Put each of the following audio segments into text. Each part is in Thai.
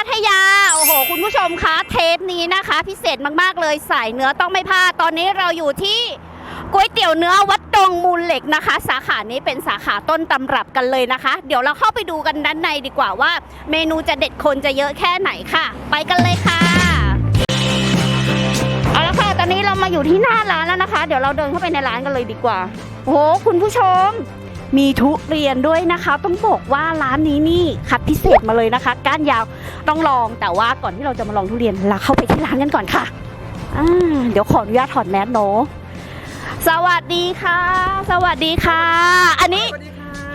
ัทยา โอ้โห คุณผู้ชมคะเทปนี้นะคะ พิเศษมากๆเลยสายเนื้อต้องไม่พลาด ตอนนี้เราอยู่ที่ก๋วยเตี๋ยวเนื้อวัดดงมูลเหล็กนะคะ สาขานี้เป็นสาขาต้นตำรับกันเลยนะคะ เดี๋ยวเราเข้าไปดูกันด้านในดีกว่าว่า เมนูจะเด็ดคนจะเยอะแค่ไหนค่ะ ไปกันเลยค่ะเอาละค่ะตอนนี้เรามาอยู่ที่หน้าร้านแล้วนะคะ เดี๋ยวเราเดินเข้าไปในร้านกันเลยดีกว่าโอ้โหคุณผู้ชม มีทุเรียนด้วยนะคะ ต้องบอกว่าร้านนี้นี่คัดพิเศษมาเลยนะคะ ก้านยาวต้องลองแต่ว่าก่อนที่เราจะมาลองทุเรียนเราเข้าไปที่ร้านกันก่อนค่ะอ่าเดี๋ยวขออนุญาตถอดแมสเนอะสวัสดีค่ะ สวัสดีค่ะ อันนี้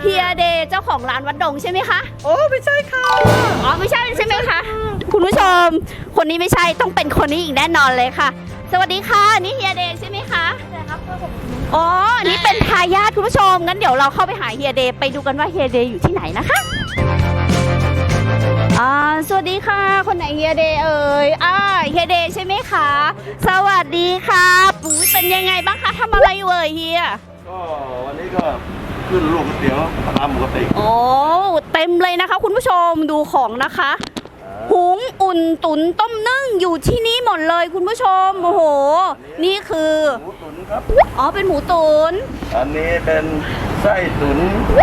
เฮียเดย์เจ้าของร้านวัดดงใช่ไหมคะ โอ้ไม่ใช่ค่ะ อ๋อไม่ใช่ใช่ไหมคะ คุณผู้ชม คนนี้ไม่ใช่ต้องเป็นคนนี้อีกแน่นอนเลยค่ะ สวัสดีค่ะนี่เฮียเดย์ใช่ไหมคะใช่ครับ อ๋ออันนี่เป็นทายาทคุณผู้ชม งั้นเดี๋ยวเราเข้าไปหาเฮียเดย์ไปดูกันว่าเฮียเดย์อยู่ที่ไหนนะคะอ่าสวัสดีค่ะ คนไหนเฮียเดย์เอ่ยอ่าเฮียเดย์ใช่ไหมคะ สวัสดีค่ะปุ๋ยเป็นยังไงบ้างคะทำอะไรอยู่เอ่ยเฮีย ก็วันนี้ก็ขึ้นลูกก๋วยเตี๋ยวตามปกติโอ้เต็มเลยนะคะ คุณผู้ชมดูของนะคะ หุงอุ่นตุ๋นต้มนึ่งอยู่ที่นี่หมดเลยคุณผู้ชมโอ้โห นี่คือ หมูตุ๋น ครับ อ๋อ เป็นหมูตุ๋นอันนี้เป็นไส้ตุ๋น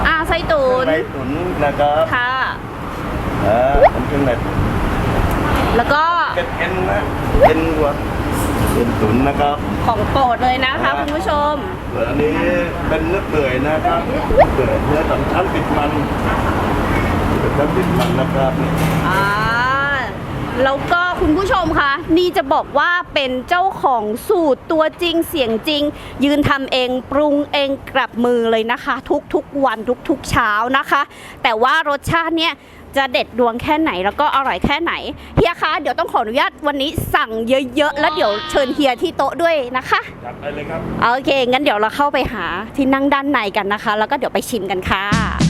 อ่า ไส้ตุ๋นไส้ตุ๋นนะครับค่ะ อ่าเป็นเครื่องในแล้วก็เป็นเอ็นนะเอ็นวัวเอ็นตุ๋นนะครับ ของโปรดเลยนะคะคุณผู้ชมส่วนอันนี้เป็นเนื้อเปื่อยนะครับเปื่อยเนื้อสามชั้นติดมันเป็นชั้นติดมันนะครับอ่าแล้วก็ คุณผู้ชมคะนี่จะบอกว่าเป็นเจ้าของสูตรตัวจริงเสียงจริง ยืนทำเองปรุงเองกลับมือเลยนะคะ ทุกๆวันทุกๆเช้านะคะ แต่ว่ารสชาติเนี่ยจะเด็ดดวงแค่ไหนแล้วก็อร่อยแค่ไหนเฮียคะเดี๋ยวต้องขออนุญาตวันนี้สั่งเยอะๆ แล้วเดี๋ยวเชิญเฮียที่โต๊ะด้วยนะคะจัดไปเลยครับโอเคงั้นเดี๋ยวเราเข้าไปหาที่นั่งด้านในกันนะคะ แล้วก็เดี๋ยวไปชิมกันค่ะ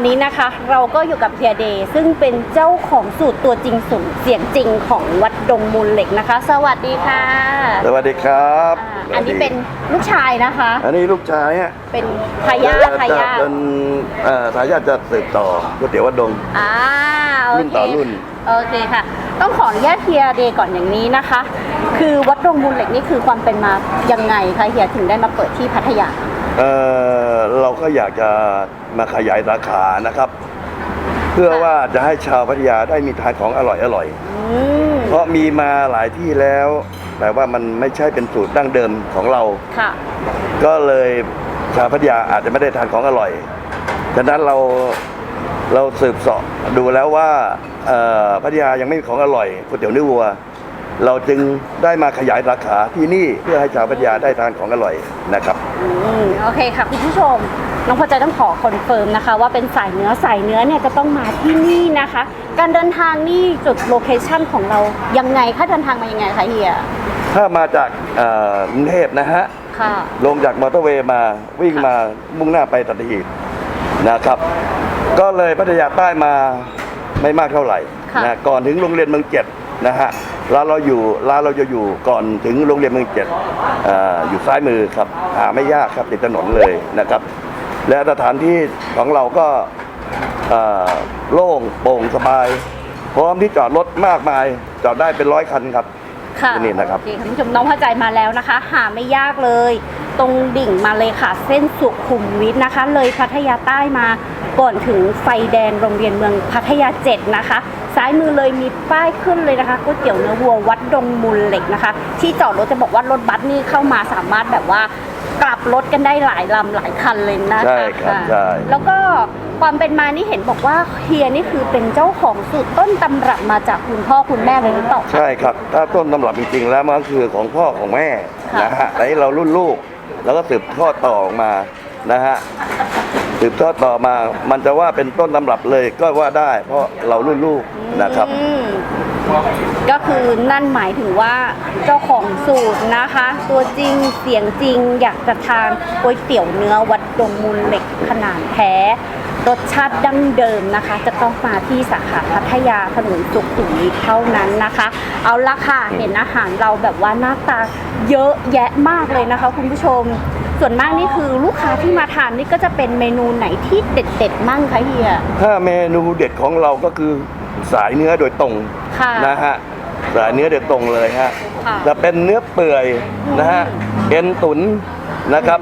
อนนี้นะคะเราก็อยู่กับเฮียเดย์ซึ่งเป็นเจ้าของสูตรตัวจริงสูงเสียงจริงของวัดดงมูลเหล็กนะคะ สวัสดีค่ะสวัสดีครับอ่าอันนี้เป็นลูกชายนะคะ อันนี้ลูกชายฮะเป็นทายาททายาทจะเป็นเอ่อทายาทจะสืบต่อก๋วยเตี๋ยววัดดง อ่าโอรุ่นเคต่อรุ่น โอเคค่ะ ต้องขออนุญาตเฮียเดย์ก่อนอย่างนี้นะคะ คือวัดดงมูลเหล็กนี่คือความเป็นมายังไงคะเฮียถึงได้มาเปิดที่พัทยา เอ่อเราก็อยากจะมาขยายสาขานะครับ เพื่อว่าจะให้ชาวพัทยาได้มีทานของอร่อยอร่อยอืมเพราะมีมาหลายที่แล้ว แต่ว่ามันไม่ใช่เป็นสูตรดั้งเดิมของเรา ค่ะ ก็เลยชาวพัทยาอาจจะไม่ได้ทานของอร่อย ฉะนั้นเราเราสืบเสาะดูแล้วว่าเอ่อพัทยายังไม่มีของอร่อยก๋วยเตี๋ยวเนื้อวัว เราจึงได้มาขยายสาขาที่นี่เพื่อให้ชาวพัทยาได้ทานของอร่อยนะครับ อืมโอเคค่ะคุณผู้ชม น้องพอใจต้องขอคอนเฟิร์มนะคะ ว่าเป็นสายเนื้อสายเนื้อเนี่ยจะต้องมาที่นี่นะคะ การเดินทางนี่จุดโลเคชั่นของเรายังไงคะเดินทางมายังไงคะเฮียถ้ามาจากเอ่อกรุงเทพนะฮะ ค่ะ ลงจากมอเตอร์เวย์มาวิ่งมามุ่งหน้าไปตัดหีบนะครับ ก็เลยพัทยาใต้มาไม่มากเท่าไหร่ค่ะ นะก่อนถึงโรงเรียนเมืองเจ็ดนะฮะ ร้านเราอยู่ร้านเราจะอยู่ก่อนถึงโรงเรียนเมืองเจ็ดอ่าอยู่ซ้ายมือครับหาไม่ยากครับติดถนนเลยนะครับ และสถานที่ของเราก็อ่าโล่งโปร่งสบาย พร้อมที่จอดรถมากมายจอดได้เป็นร้อยคันครับค่ะที่นี่นะครับโอเคคุณผู้ชมน้องพอใจมาแล้วนะคะ หาไม่ยากเลย ตรงดิ่งมาเลยค่ะ เส้นสุขุมวิทนะคะ เลยพัทยาใต้มาก่อนถึงไฟแดงโรงเรียนเมืองพัทยาเจ็ดนะคะ ซ้ายมือเลยมีป้ายขึ้นเลยนะคะก๋วยเตี๋ยวเนื้อวัววัดดงมูลเหล็กนะคะ ที่จอดรถจะบอกว่ารถบัสนี่เข้ามาสามารถแบบว่ากลับรถกันได้หลายลำหลายคันเลยนะคะใช่ครับะใช่แล้วก็ความเป็นมานี่เห็นบอกว่าเฮียนี่คือเป็นเจ้าของสูตรต้นตำรับมาจากคุณพ่อคุณแม่เลยหรือเปล่าคะใช่ครับ ถ้าต้นตำรับจริงๆแล้วมันก็คือของพ่อของแม่ค่ะนะฮะแต่เรารุ่นลูก แล้วก็สืบทอดต่อออกมานะฮะ สืบทอดต่อมามันจะว่าเป็นต้นตำรับเลยก็ว่าได้ เพราะเรารุ่นลูกนะครับ อืมก็คือนั่นหมายถึงว่าเจ้าของสูตรนะคะ ตัวจริงเสียงจริงอยากจะทานก๋วยเตี๋ยวเนื้อวัดดงมูลเหล็กขนาดแท้รสชาติดั้งเดิมนะคะ จะต้องมาที่สาขาพัทยาถนนสุขุมวิทเท่านั้นนะคะ เอาละค่ะเห็นอาหารเราแบบว่าหน้าตาเยอะแยะมากเลยนะคะ คุณผู้ชม ส่วนมากนี่คือลูกค้าที่มาทานนี่ก็จะเป็นเมนูไหนที่เด็ดๆมั่งคะเฮีย ถ้าเมนูเด็ดของเราก็คือสายเนื้อโดยตรงค่ะนะฮะสายเนื้อโดยตรงเลยฮะค่ะจะเป็นเนื้อเปื่อยนะฮะเอ็นตุ๋นนะครับ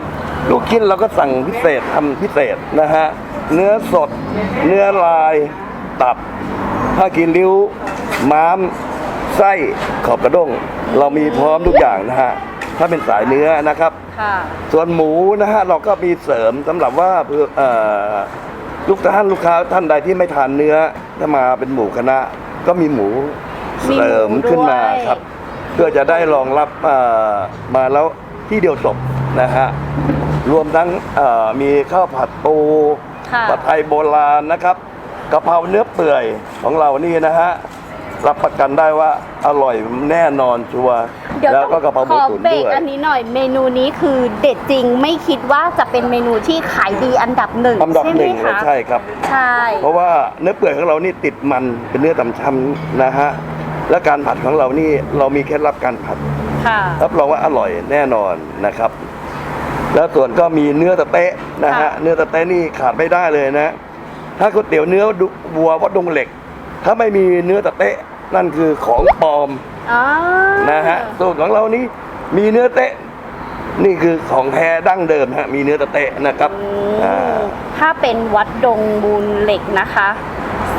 ลูกชิ้นเราก็สั่งพิเศษทำพิเศษนะฮะเนื้อสด เนื้อลายตับผ้ากินริ้วม้ามไส้ขอบกระด้ง เรามีพร้อมทุกอย่างนะฮะ ถ้าเป็นสายเนื้อนะครับ ค่ะ ส่วนหมูนะฮะเราก็มีเสริมสำหรับว่าเพื่อเอ่อลูกท่านลูกค้าท่านใดที่ไม่ทานเนื้อถ้ามาเป็นหมูคณะ ก็มีหมูเสริมขึ้นมาครับ เพื่อจะได้รองรับเอ่อมาแล้วที่เดียวจบนะฮะรวมทั้งเอ่อมีข้าวผัดปูค่ะ ผัดไทยโบราณนะครับกะเพราเนื้อเปื่อยของเรานี่นะฮะ รับประกันได้ว่าอร่อยแน่นอนชัวร์เดี๋ยวแล้วต้องก็กะเพราหขมูอตุ๋นเบรด้กวยอันนี้หน่อยเมนูนี้คือเด็ดจริงไม่คิดว่าจะเป็นเมนูที่ขายดีอันดับหนึ่งลำดับใช่หไหมนึ่งเลยคะใช่ครับ ใช่ เพราะว่าเนื้อเปื่อยของเรานี่ติดมันเป็นเนื้อต่ำช้ำนะฮะและการผัดของเรานี่เรามีเคล็ดลับการผัด ค่ะ รับรองว่าอร่อยแน่นอนนะครับ แล้วส่วนก็มีเนื้อตะเต๊ะนะฮะค่ะ เนื้อตะเต๊ะนี่ขาดไม่ได้เลยนะ ถ้าก๋วยเตี๋ยวเนื้อวัววัดดงเหล็ก ถ้าไม่มีเนื้อตะเต๊ะ นั่นคือของปลอมอ๋อนะฮะสูตรของเรานี่มีเนื้อเต๊ะนี่คือของแท้ดั้งเดิมฮะมีเนื้อตะเต๊ะนะครับอือ่ามถ้าเป็นวัดดงมูลเหล็กนะคะ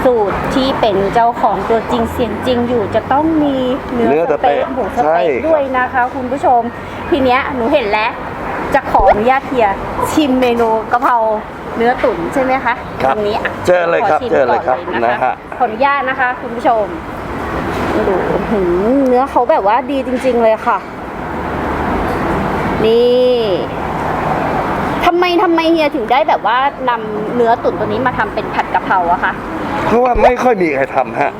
สูตรที่เป็นเจ้าของตัวจริงเสียงจริงอยู่จะต้องมีเนื้เนื้ออสสะเต๊ะเต๊ะหมูสใช่ เต๊ะครับด้วยนะคะ คุณผู้ชมทีเนี้ยหนูเห็นแล้ว จะขออนุญาตเฮียชิมเมนูกะเพราเนื้อตุ๋นใช่ไหมคะครับตรงนี้อะเชิญเลยครับขอชิมเชิญเลยครับก่อนนะฮะ ขออนุญาตนะคะ คุณผู้ชม ดูอื้อหือเนื้อเขาแบบว่าดีจริง ๆ เลยค่ะ นี่ทำไมทำไมเฮียถึงได้แบบว่านำเนื้อตุ๋นตัวนี้มาทำเป็นผัดกะเพราอะคะเพราะว่าไม่ค่อยมีใครทำฮะ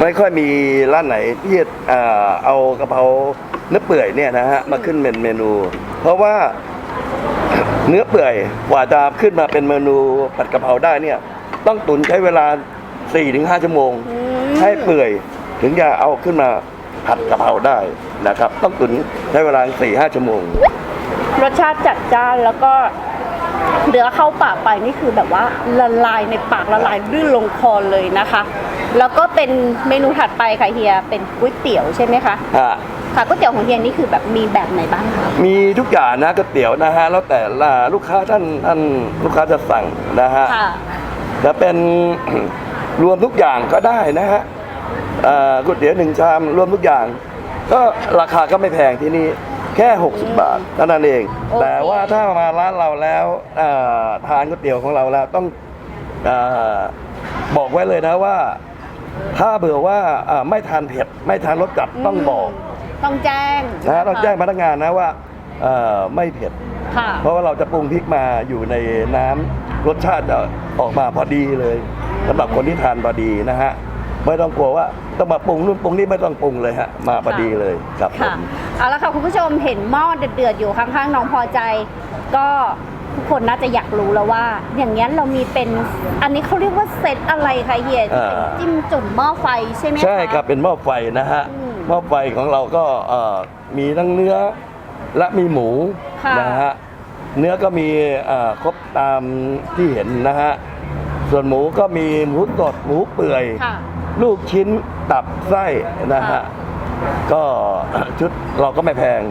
ไม่ค่อยมีร้านไหนที่เอ่อเอากะเพราเนื้อเปื่อยเนี่ยนะฮะมาขึ้นเป็นเมนู เพราะว่า เนื้อเปื่อยกว่าจะขึ้นมาเป็นเมนูผัดกะเพราได้เนี่ย ต้องตุ๋นใช้เวลา4-5ชั่วโมง อืม ให้เปื่อย ถึงจะเอาขึ้นมาผัดกะเพราได้นะครับ ต้องตุ๋นใช้เวลา4-5ชั่วโมง รสชาติจัดจ้านแล้วก็เนื้อเข้าปากไปนี่คือแบบว่าละลายในปากละลายลื่นลงคอเลยนะคะ แล้วก็เป็นเมนูถัดไปค่ะเฮียเป็นก๋วยเตี๋ยวใช่ไหมคะฮะค่ะก๋วยเตี๋ยวของเฮียนี่คือแบบมีแบบไหนบ้างคะมีทุกอย่างนะก๋วยเตี๋ยวนะฮะแล้วแต่ละลูกค้าท่านท่านลูกค้าจะสั่งนะฮะค่ะจะเป็นรวมทุกอย่างก็ได้นะฮะเอ่อ ก๋วยเตี๋ยวหนึ่งชามรวมทุกอย่าง ก็ราคาก็ไม่แพงที่นี่แค่ 60 บาทเท่านั้นเอง โอเค แต่ว่าถ้ามาร้านเราแล้วเอ่อทานก๋วยเตี๋ยวของเราแล้วต้องเออบอกไว้เลยนะว่า ถ้าเบื่อว่าเอ่อไม่ทานเผ็ดไม่ทานรสจัดต้องบอกต้องแจ้งนะฮะต้องแจ้งพนักงานนะว่าเอ่อไม่เผ็ด ค่ะ เพราะว่าเราจะปรุงพริกมาอยู่ในน้ำรสชาติจะออกมาพอดีเลยสำหรับคนที่ทานพอดีนะฮะไม่ต้องกลัวว่า ต้องมาปรุงนู่นปรุงนี่ไม่ต้องปรุงเลยฮะมาพอดีเลยครับผค่ะม เอาละค่ะคุณผู้ชมเห็นหม้อเดือดๆอยู่ข้างๆน้องพอใจ ก็ทุกคนน่าจะอยากรู้แล้วว่า อย่างนี้ยเรามีเป็นอันนี้เขาเรียกว่าเซตอะไรคะเฮียที่เป็นอ่า จิ้มจุ่มหม้อไฟใช่ไหมคะ ใช่ครับเป็นหม้อไฟนะฮะอืมหม้อไฟของเราก็เอ่อมีทั้งเนื้อและมีหมูค่ะ นะฮะเนื้อก็มีเอ่อครบตามที่เห็นนะฮะส่วนหมูก็มีหมูสดหมูเปื่อย ค่ะ ลูกชิ้นตับไส้นะค่ะฮะ ก็ชุดเราก็ไม่แพง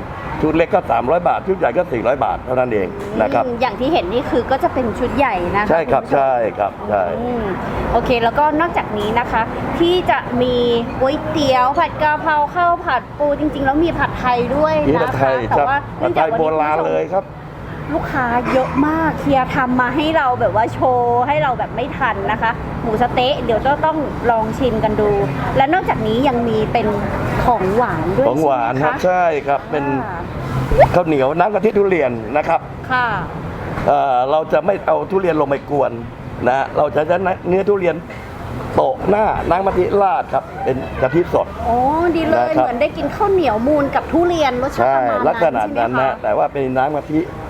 ชุดเล็กก็ 300 บาท ชุดใหญ่ก็ 400 บาทเท่านั้นเองนะครับอืมอย่างที่เห็นนี่คือก็จะเป็นชุดใหญ่นะคะใช่ครับณผู้ชมใช่ครับใช่ อืมโอเค แล้วก็นอกจากนี้นะคะ ที่จะมีก๋วยเตี๋ยวผัดกะเพราข้าวผัดปูจริง ๆ แล้วมีผัดไทยด้วยนี่นะผัดไทคะยแต่ครับว่าผัดไทยโบราณเลยครับ ลูกค้าเยอะมากเฮียทำมาให้เราแบบว่าโชว์ให้เราแบบไม่ทันนะคะ หมูสะเต๊ะเดี๋ยวจะต้องลองชิมกันดู และนอกจากนี้ยังมีเป็นของหวานด้วยของหวานใช่คไมรับคะใช่ครับเป็นข้าวเหนียวน้ำกะทิทุเรียนนะครับค่ะเอ่อเราจะไม่เอาทุเรียนลงไปกวนนะเราจะใช้เนื้อทุเรียนโปะหน้าน้ำกะทิราดครับ เป็นกะทิสดโอ้ดีเลยนะครับเหมือนได้กินข้าวเหนียวมูนกับทุเรียนรสชาติใช่ประมาณลักษณะนั้นนั้นใช่ไหมนะคะแต่ว่าเป็นน้ำกะทิเอ่อ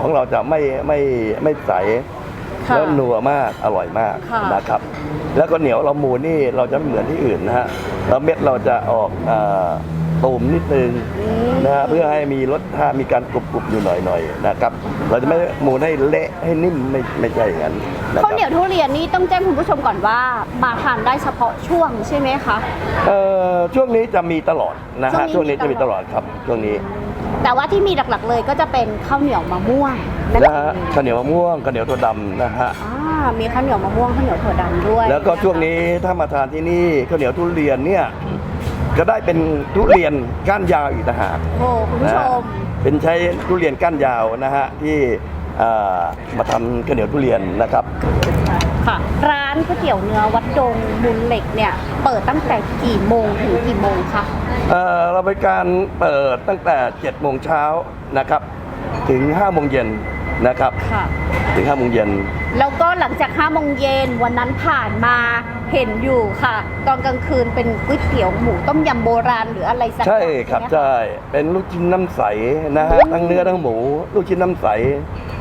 ของเราจะไม่ไม่ไม่ใสค่ะแล้วนัวมากอร่อยมากค่ะ นะครับ แล้วก็เหนียวเราหมูนี่เราจะไม่เหมือนที่อื่นนะฮะแล้วเม็ดเราจะออกเอ่อตูมนิดนึงอืมนะฮะเพื่อให้มีรสชาติมีการกรุบกรุบอยู่หน่อยๆนะครับ เราจะไม่หมูให้เละให้นิ่มไม่ไม่ใช่อย่างนั้นนะคข้าวรับ เหนียวทุเรียนนี่ต้องแจ้งคุณผู้ชมก่อนว่า มาทานได้เฉพาะช่วงใช่ไหมคะ เอ่อช่วงนี้จะมีตลอดนะฮะช่ช่ววงงนี้นี้จะมีมีตตลลออดดครับช่วงนี้ แต่ว่าที่มีหลักๆเลยก็จะเป็นข้าวเหนียวมะม่วงนั่นนะเอฮะงข้าวเหนียวมะม่วงข้าวเหนียวถั่วดำนะฮะ อ่ามีข้าวเหนียวมะม่วงข้าวเหนียวถั่วดำด้วยแล้วก็ะคะช่วงนี้ถ้ามาทานที่นี่ข้าวเหนียวทุเรียนเนี่ยก็ได้เป็นทุเรียนก้านยาวอีกต่างหากโอ้คุณผู้ชมเป็นใช้ทุเรียนก้านยาวนะฮะที่เอ่อมาทำข้าวเหนียวทุเรียนนะครับ ค่ะ ร้านก๋วยเตี๋ยวเนื้อวัดดงบุญเหล็กเนี่ยเปิดตั้งแต่กี่โมงถึงกี่โมงคะเอ่อเราบริการเปิดตั้งแต่7โมงเช้านะครับ ถึง5โมงเย็นนะครับ ค่ะ ถึง5โมงเย็น แล้วก็หลังจาก5โมงเย็นวันนั้นผ่านมาเห็นอยู่ค่ะ ตอนกลางคืนเป็นก๋วยเตี๋ยวหมูต้มยำโบราณหรืออะไรสักใช่อย่างครับไหมะใช่ เป็นลูกชิ้นน้ำใสนะฮะทั้งเนื้อทั้งหมู ลูกชิ้นน้ำใส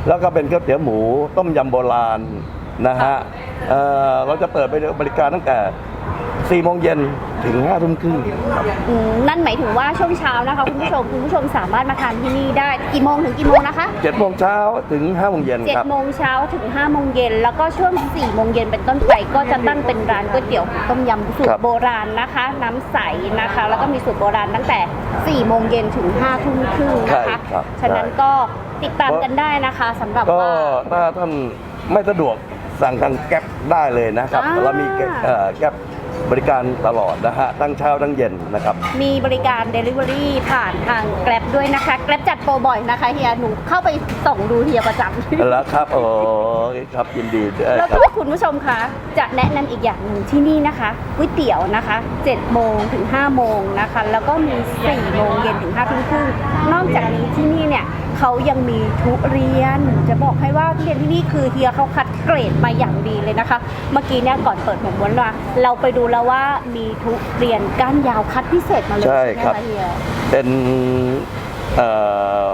แล้วก็เป็นก๋วยเตี๋ยวหมูต้มยำโบราณ นะฮะเอ่อเราจะเปิดไปบริการตั้งแต่4โมงเย็นถึง5ทุ่มครึ่งครับ อืมนั่นหมายถึงว่าช่วงเช้านะคะคุณผู้ชมคุณผู้ชมสามารถมาทานที่นี่ได้กี่โมงถึงกี่โมงนะคะ7โมงเช้าถึง5โมงเย็นเจ็ดครับโมงเช้าถึง5โมงเย็นแล้วก็ช่วง4โมงเย็นเป็นต้นไปก็จะตั้งเป็นร้านก๋วยเตี๋ยวต้มยำสูตครัรบ โบราณนะคะ น้ำใสนะคะ แล้วก็มีสูตรโบราณตั้งแต่4โมงเย็นถึง5ทุ่มครึ่งนะคะใช่ครับฉะนั้นใช่ก็ติดตามกันได้นะคะสำหรับก็ว่า ถ้าท่านไม่สะดวก สั่งทางแก๊ปได้เลยนะครับ อ่า เรามีแก๊ปเอ่อแก๊ปบริการตลอดนะฮะตั้งเช้าตั้งเย็นนะครับ มีบริการ Delivery ผ่านทาง Grab ด้วยนะคะ Grab จัดโปรบ่อยนะคะเฮีย หนูเข้าไปส่องดูเฮียประจำ แล้วครับโอ้ครับยินดีด้วยแล้วครัก็บ คุณผู้ชมคะจะแนะนำอีกอย่างหนึ่งที่นี่นะคะก๋วยเตี๋ยวนะคะ7โมงถึง5โมงนะคะ แล้วก็มี4โมงเย็นถึง5ทุ่มครึ่งนอกจากนี้ที่นี่เนี่ย เขายังมีทุเรียน จะบอกให้ว่าทุเรียนที่นี่คือเฮียเขาคัดเกรดมาอย่างดีเลยนะคะ เมื่อกี้เนี่ยก่อนเปิดหมวกม้วนมาเราไปดูแล้วว่ามีทุเรียนก้านยาวคัดพิเศษมาเลยใช่ใช่ไหมครับคะเฮียเป็นเอ่อ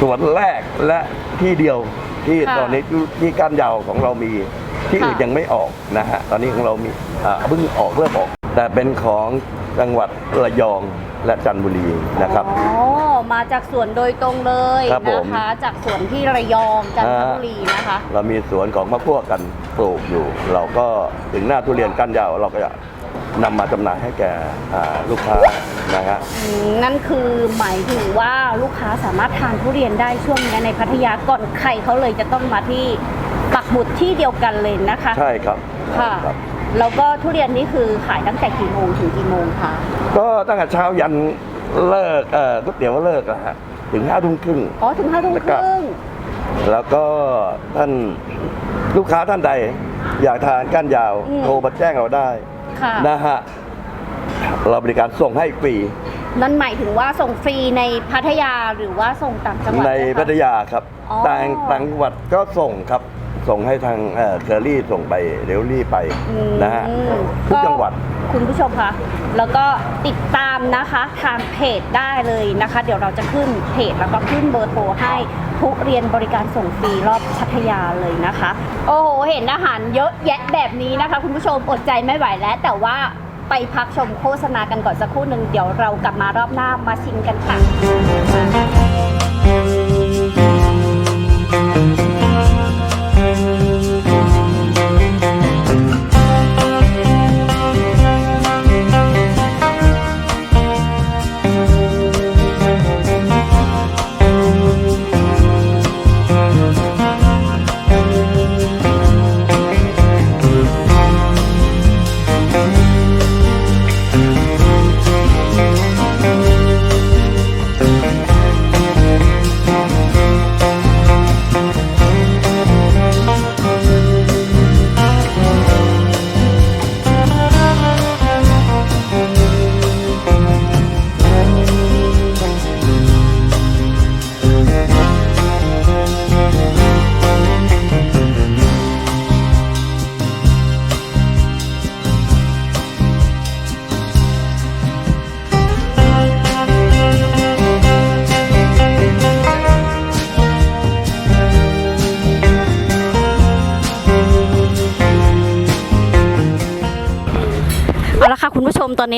สวนแรกและที่เดียวที่ค่ะตอนนี้ที่ก้านยาวของเรามีที่อื่นค่ะยังไม่ออกนะฮะตอนนี้ของเรามีอ่าเพิ่งออกเริ่มออก แต่เป็นของจังหวัดระยองและจันทบุรีนะครับอ๋อ มาจากสวนโดยตรงเลยครับผม นะคะ จากสวนที่ระยองจันทบุรีนะคะ เรามีสวนของมะพร้าวกันปลูกอยู่ เราก็ถึงหน้าทุเรียนก้านยาวเราก็จะนำมาจำหน่ายให้แก่อ่าลูกค้านะฮะ อืมนั่นคือหมายถึงว่าลูกค้าสามารถทานทุเรียนได้ช่วงนี้ในพัทยาก่อนใครเขาเลยจะต้องมาที่ปักหมุดที่เดียวกันเลยนะคะใช่ครับค่ะ ครับ แล้วก็ทุเรียนนี่คือขายตั้งแต่กี่โมงถึงกี่โมงคะก็ตั้งแต่เช้ายัน เลิกเอ่อก๋วยเตี๋ยวเลิกอะฮะถึงห้าทุ่มครึ่ง อ๋อถึงห้าทุ่มแล้วคก็รึ่งแล้วก็ท่านลูกค้าท่านใด อยากทานก้านยาว โทรมาแจ้งเราได้ค่ะนะฮะเราบริการส่งให้ฟรี นั่นหมายถึงว่าส่งฟรีในพัทยาหรือว่าส่งต่างจังหวัดในด้วยคะพัทยาครับอ๋อต่างต่างจังหวัดก็ส่งครับ ส่งให้ทางเอ่อเคอรี่ส่งไปเดลลี่ไปอืมนะฮะทุกจังหวัด คุณผู้ชมคะแล้วก็ติดตามนะคะทางเพจได้เลยนะคะ เดี๋ยวเราจะขึ้นเพจแล้วก็ขึ้นเบอร์โทรให้ทุเรียนบริการส่งฟรีรอบพัทยาเลยนะคะ โอ้โห เห็นอาหารเยอะแยะแบบนี้นะคะ คุณผู้ชมอดใจไม่ไหวแล้ว แต่ว่าไปพักชมโฆษณากันก่อนสักครู่หนึ่งเดี๋ยวเรากลับมารอบหน้ามาชิมกันค่ะ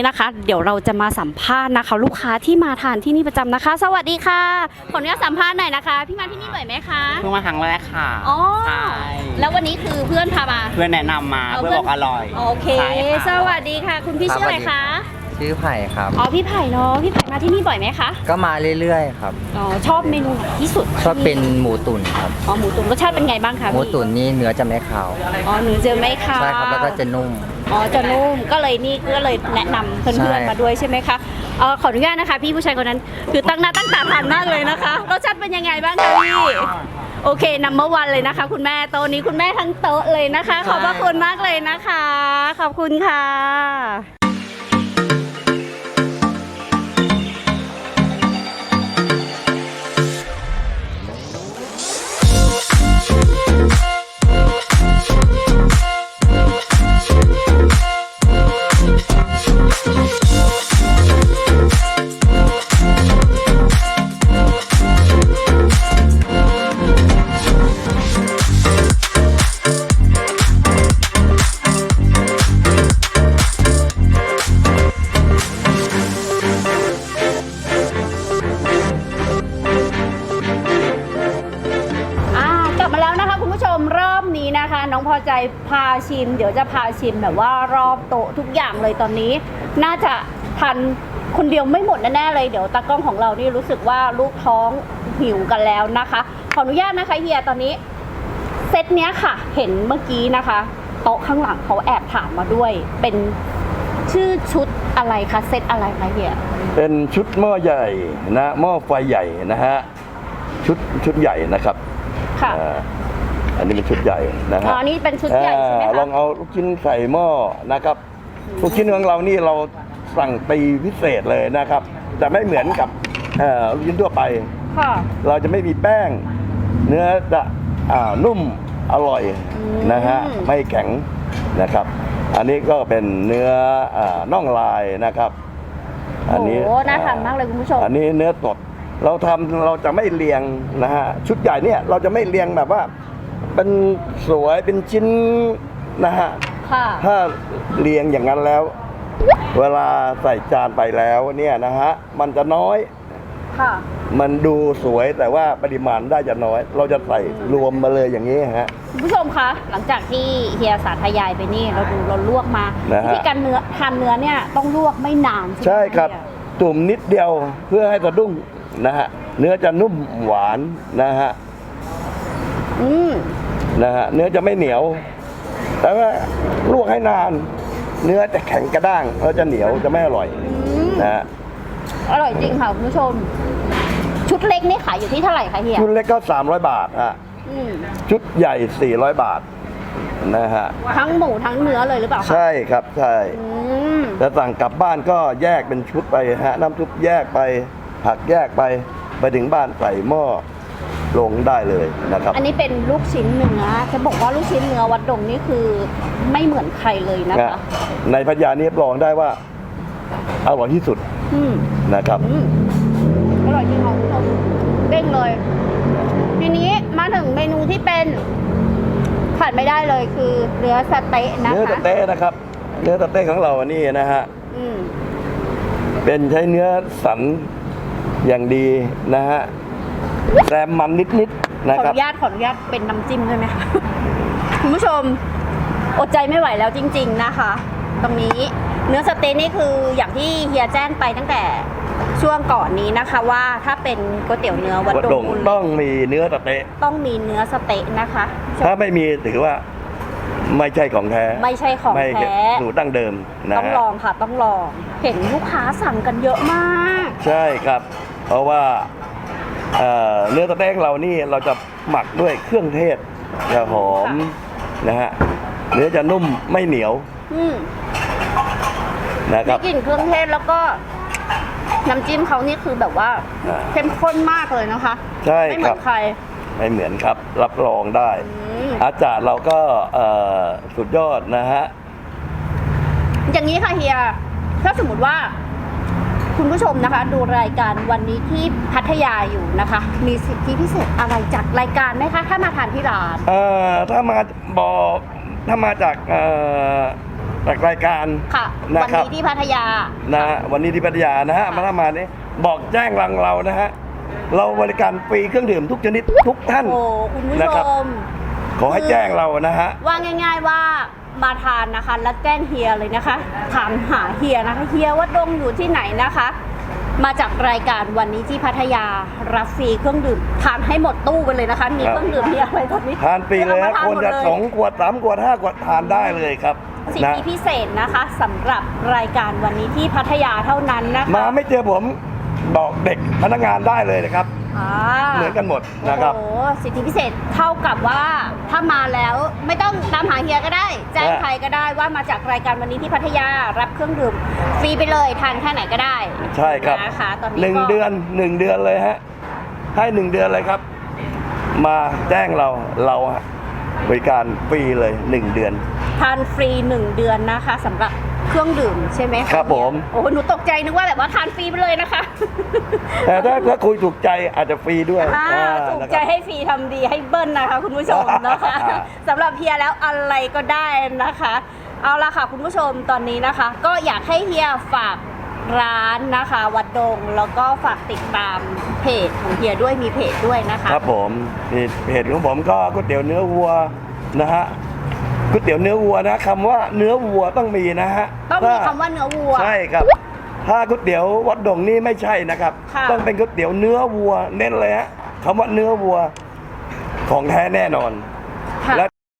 นนี้นะคะ เดี๋ยวเราจะมาสัมภาษณ์นะคะ ลูกค้าที่มาทานที่นี่ประจำนะคะ สวัสดีค่ะขออนุญาตสัมภาษณ์หน่อยนะคะ พี่มาที่นี่บ่อยไหมคะเพิ่งมาครั้งแรกค่ะอ๋อใช่แล้ววันนี้คือเพื่อนพามา เพื่อนแนะนำมาเอาเพื่อนบอกอร่อยโอเค ใช่ค่ะ สวัสดีค่ะ คุณพี่ครับชื่ออะไรสวัสดีคะชื่อไผ่ครับ อ๋อพี่ไผ่เนาะพี่ไผ่มาที่นี่บ่อยไหมคะก็มาเรื่อยๆครับอ๋อชอบเมนูไหนที่สุดชอบเป็นหมูตุ๋นครับ อ๋อหมูตุ๋นรสชาติเป็นไงบ้างคะหมูพี่ตุ๋นนี่เนื้อจะไม่ขาว อ๋อหนูเจอไหมคะ ใช่ครับ แล้วก็จะนุ่ม อ๋อจะนุ่มก็เลยนี่ก็เลยแนะนำเพื่อนใช่ๆมาด้วยใช่ไหมคะเออขออนุญาตนะคะ พี่ผู้ชายคนนั้นคือตั้งหน้าตั้งตาทานมากเลยนะคะรสชาติเป็นยังไงบ้างคะพี่โอเคนัมเบอร์วันเลยนะคะ คุณแม่โต๊ะนี้คุณแม่ทั้งโต๊ะเลยนะคะ ขอบพระคุณมากเลยนะคะ ขอบคุณค่ะ ชิมแบบว่ารอบโต๊ะทุกอย่างเลยตอนนี้ น่าจะทันคนเดียวไม่หมดแน่ๆเลยเดี๋ยวตากล้องของเรานี่รู้สึกว่าลูกท้องหิวกันแล้วนะคะ ขออนุญาตนะคะเฮียตอนนี้เซตเนี้ยค่ะ เห็นเมื่อกี้นะคะ โต๊ะข้างหลังเขาแอบถามมาด้วย เป็นชื่อชุดอะไรคะเซตอะไรคะเฮียเป็นชุดหม้อใหญ่นะหม้อไฟใหญ่นะฮะชุดชุดใหญ่นะครับค่ะ อ่าอันนี้เป็นชุดใหญ่นะอ๋ฮะอนี่เป็นชุดใหญ่ใช่ไหมอ่าคะลองเอาลูกชิ้นใส่หม้อนะครับ ลูกชิ้นของเรานี่เราสั่งตีพิเศษเลยนะครับจะไม่เหมือนกับเอ่อลูกชิ้นทั่วไปค่ะเราจะไม่มีแป้ง เนื้อจะอ่านุ่มอร่อยอืมนะฮะไม่แข็งนะครับ อันนี้ก็เป็นเนื้ออาน่องลายนะครับโอ้โหน่าทานมากเลยคุณผู้ชมอันนี้เนื้อสดเราทำเราจะไม่เรียงนะฮะชุดใหญ่เนี่ยเราจะไม่เรียงแบบว่า เป็นสวยเป็นชิ้นนะฮะ ค่ะ ถ้าเรียงอย่างนั้นแล้ว เวลาใส่จานไปแล้วเนี่ยนะฮะ มันจะน้อย ค่ะ มันดูสวยแต่ว่าปริมาณได้จะน้อย เราจะใส่รวมมาเลยอย่างนี้ฮะ คุณผู้ชมคะ หลังจากที่เฮียสาธยายไปนี่เราดูเราลวกมานะฮะ วิธีการเนื้อทานเนื้อเนี่ยต้องลวกไม่นานใช่ไหมใช่ครับ เฮียตุ่มนิดเดียวเพื่อให้สะดุ้งนะฮะ เนื้อจะนุ่มหวานนะฮะ อืมนะฮะเนื้อจะไม่เหนียวแต่ว่าลวกให้นาน เนื้อจะแข็งกระด้างแล้วจะเหนียวจะไม่อร่อยอืมนะฮะอร่อยจริงค่ะคุณผู้ชม ชุดเล็กนี่ขายอยู่ที่เท่าไหร่คะเฮียชุดเล็กก็ 300 บาทฮะอืมชุดใหญ่ 400 บาทนะฮะทั้งหมูทั้งเนื้อเลยหรือเปล่าคะใช่ครับใช่ อืมแต่สั่งกลับบ้านก็แยกเป็นชุดไปฮะน้ำซุปแยกไปผักแยกไป ไปถึงบ้านใส่หม้อ ลงได้เลยนะครับ อันนี้เป็นลูกชิ้นเนื้อจะบอกว่าลูกชิ้นเนื้อวัดดงนี่คือไม่เหมือนใครเลยนะนะคะ ในพัทยานี้รับรองได้ว่าอร่อยที่สุดอืมนะครับอืมอร่อยจริงค่ะคุณผู้ชมเด้งเลย ทีนี้มาถึงเมนูที่เป็นขาดไม่ได้เลยคือเนื้อสะเต๊ะนะเนื้อคะสะเต๊ะนะครับ เนื้อสะเต๊ะของเราอันนี้นะฮะอืมเป็นใช้เนื้อสันอย่างดีนะฮะ แรมมันนิดๆขนะออครับ นุญาตขออนุญาตเป็นน้ำจิ้มด้วยไหมคะ คุณผู้ชมอดใจไม่ไหวแล้วจริง ๆนะคะ ตรงนี้เนื้อสะเต๊ะนี่คืออย่างที่เฮียแจ้งไปตั้งแต่ช่วงก่อนนี้นะคะ ว่าถ้าเป็นก๋วยเตี๋ยวเนื้อวัดวัดดดงงมูลต้องมีเนื้อสะเต๊ะต้องมีเนื้อสะเต๊ะนะคะถ้าไม่มีถือว่าไม่ใช่ของแท้ไม่ใช่ของไม่แท้สูตรดั้งเดิมนะต้องฮะ ลองค่ะต้องลอง เห็นลูกค้าสั่งกันเยอะมาก ใช่ครับ เพราะว่า เอ่อเนื้อสะเต๊ะของเรานี่เราจะหมักด้วยเครื่องเทศจะหอมนะฮะเนื้อจะนุ่มไม่เหนียวอืมนะคมีรับ กลิ่นเครื่องเทศแล้วก็น้ำจิ้มเขานี่คือแบบว่าอ่า เข้มข้นมากเลยนะคะ ใช่ไม่เหคมืรัอบ นใครไม่เหมือนครับ รับรองได้ อืมอาจารย์เราก็เอ่อสุดยอดนะฮะ อย่างนี้ค่ะเฮีย ถ้าสมมติว่า คุณผู้ชมนะคะ ดูรายการวันนี้ที่พัทยาอยู่นะคะ มีสิทธิพิเศษอะไรจากรายการไหมคะ ถ้ามาทานที่ร้าน เอ่อถ้ามาบอกถ้ามาจากเอ่อจากรายการค่ะ นะวันครับนี้ที่พัทยา นะฮะวันนี้ที่พัทยานะฮะมาถ้ามานี่บอกแจ้งรังเรานะฮะเราบริการฟรีเครื่องดื่มทุกชนิดทุกท่าน โอ้คุณผู้นะชครับ ม ขอให้แจ้งเรานะฮะ ว่าง่าย ๆว่า มาทานนะคะ แล้วแจ้งเฮียเลยนะคะ ถามหาเฮียนะคะเฮียว่าดงอยู่ที่ไหนนะคะ มาจากรายการวันนี้ที่พัทยารับฟรีเครื่องดื่มทานให้หมดตู้ไปเลยนะคะ มีครับเครื่องดื่มมีอะไรตอนนี้ทานฟรีเลยฮะอาคมานทานหมดจะเลยสองขวดสามขวดห้าขวดทานได้เลยครับสิทนะธิพิเศษนะคะสำหรับรายการวันนี้ที่พัทยาเท่านั้นนะคะมาไม่เจอผมบอกเด็กพนักงานได้เลยนะครับ อ่าเหมือนกันหมดนะครับ โอ้โหสิทธิพิเศษเท่ากับว่าถ้ามาแล้วไม่ต้องตามหาเฮียก็ได้ แจ้งอ่าใครก็ได้ว่ามาจากรายการวันนี้ที่พัทยารับเครื่องดื่มฟรีไปเลยทานแค่ไหนก็ได้ใช่ครับนะคะตอนนี้หนึ่งก็เดือนหนึ่งเดือนเลยฮะให้หนึ่งเดือนเลยครับ มาแจ้งเราเราบริการฟรีเลยหนึ่งเดือน ทานฟรีหนึ่งเดือนนะคะสำหรับ เครื่องดื่มใช่ไหมะครับผม โอ้โหหนูตกใจนึกว่าแบบว่าทานฟรีไปเลยนะคะแต่ถ้าถ้าคุยถูกใจอาจจะฟรีด้วยอ่าอ่าถูกนะคใจรับ ให้ฟรีทำดีให้เบิ้ลนะคะ คุณผู้ชมนะคะอ่า สำหรับเฮียแล้วอะไรก็ได้นะคะ เอาละค่ะ คุณผู้ชมตอนนี้นะคะ ก็อยากให้เฮียฝากร้านนะคะ วัดดงแล้วก็ฝากติดตามเพจของเฮียด้วยมีเพจด้วยนะคะ ครับผมนี่เพจของผมก็ก๋วยเตี๋ยวเนื้อวัวนะฮะ ก๋วยเตี๋ยวเนื้อวัวนะคำว่าเนื้อวัวต้องมีนะฮะต้องมีถ้คำว่าเนื้อวัว ใช่ครับ ถ้าก๋วยเตี๋ยววัดดงนี่ไม่ใช่นะครับ ค่ะ ต้องเป็นก๋วยเตี๋ยวเนื้อวัวเน้นเลยฮะคำว่าเนื้อวัวของแท้แน่นอน ค่ะ และ